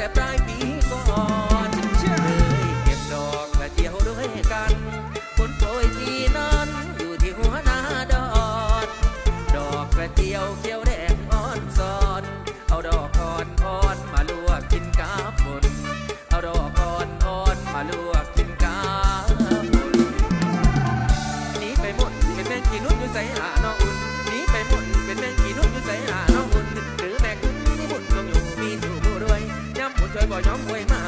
แต่ปลายปีก่อนเชื่อเลยเก็บดอกกระเจียวด้วยกันคนโปรยทีนั้นอยู่ที่หัวหน้าดอนดอกกระเจียวเขียวแดงอ่อนซอน เอาดอกอ่อนอ่อนมาลวกกินกาบนเอาดอกอ่อนอ่อนมาลวกกินกาบนหนีไปหมดเป็นแมงกีนนุ่นอยู่ใส่หานอ ยอมป่วยมา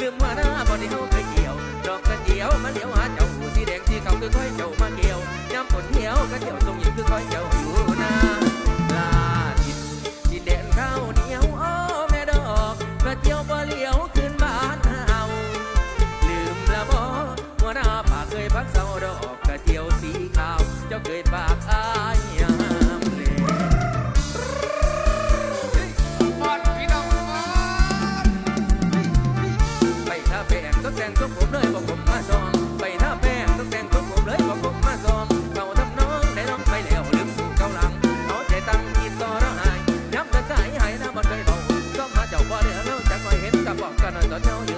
ลืมว่าหน้าบ่ได้เฮาเคยเกี่ยวดอกกระเจียวมาเลี้ยวหาเจ้าหูสีแดงสีขาวคือค่อยเจ้ามาเกี่ยวน้ำฝนเหี่ยวกระเจียวทรงหญิงคือค่อยเจ้าอยู่นาลาดินดินแดนเข้า ทรงผมเลยบอกผมมาซ้อมไปหน้าแป้งต้องแต่งทรงผมเลยบอกผมมาซ้อมเขาทำน้องได้น้องไปแล้วลืมสู่เกาหลังเอาใจตั้งกินต่อระหายย้ำกันใจหายน้ำมันเคยเบาซ้อมมาเจ้าบ่เดือแล้วจะคอยเห็นกับบอกกันหน่อยตอนเช้าอยู่